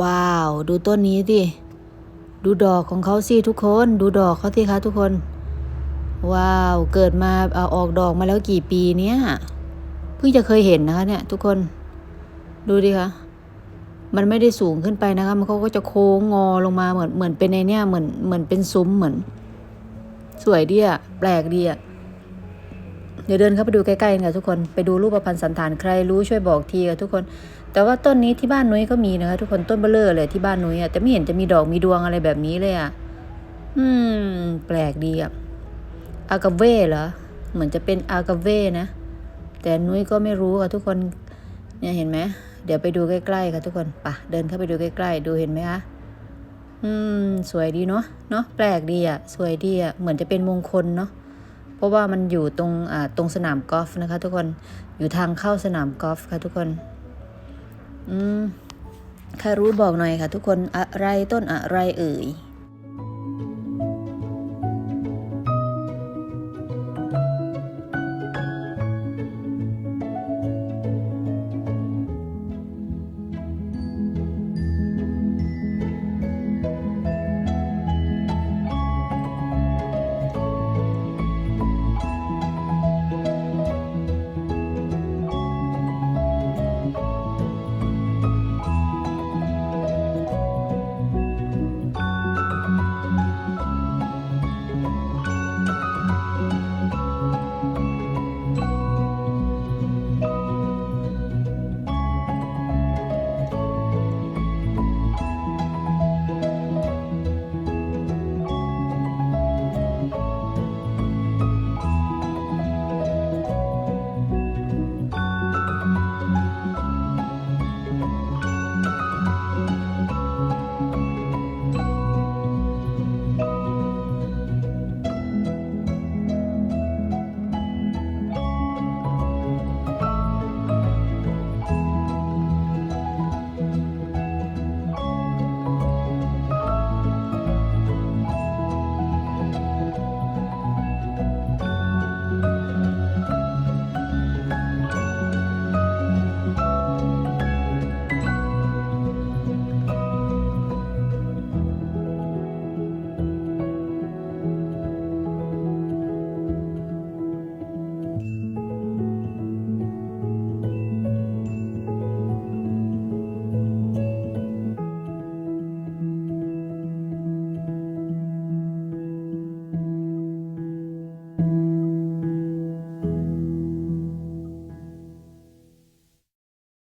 ว้าว ดูต้นนี้ดิดูดอกของเขาสิทุกคน ดูดอกเขาสิคะทุกคน ว้าว เกิดมาเอาออกดอกมาแล้วกี่ปีเนี้ยเพิ่งจะเคยเห็นนะคะเนี่ย ทุกคน ดูดิคะมันไม่ได้สูงขึ้นไปนะคะ มันเขาก็จะโค้งงอลงมาเหมือนเหมือนเป็นในเนี่ยเหมือนเหมือนเป็นซุ้มเหมือน สวยดีอะแปลกดีอะเดี๋ยวเดินเข้าไปดูใกล้ๆกันค่ะทุกคน ไปดูรูปพันธ์สันฐานใครรู้ช่วยบอกทีค่ะทุกคน แต่ว่าต้นนี้ที่บ้านนุ้ยก็มีนะคะทุกคนต้นเบลเลอร์เลยที่บ้านนุ้ยอะแต่ไม่เห็นจะมีดอกมีดวงอะไรแบบนี้เลยอะอืม แปลกดีอะอากาเว่เหรอเหมือนจะเป็นอากาเว่นะ แต่นุ้ยก็ไม่รู้ค่ะทุกคนเนี่ยเห็นไหมเดี๋ยวไปดูใกล้ๆค่ะทุกคนปะเดินเข้าไปดูใกล้ๆ ดูเห็นไหมคะอืม สวยดีเนาะเนาะแปลกดีอะ่ะสวยดีอะเหมือนจะเป็นมงคลเนาะเพราะว่ามันอยู่ตรงอ่าตรงสนามกอล์ฟนะคะ ทุกคนอยู่ทางเข้าสนามกอล์ฟค่ะทุกคน อืมใครรู้บอกหน่อยค่ะ ทุกคนอะไรต้นอะไรเอ่ย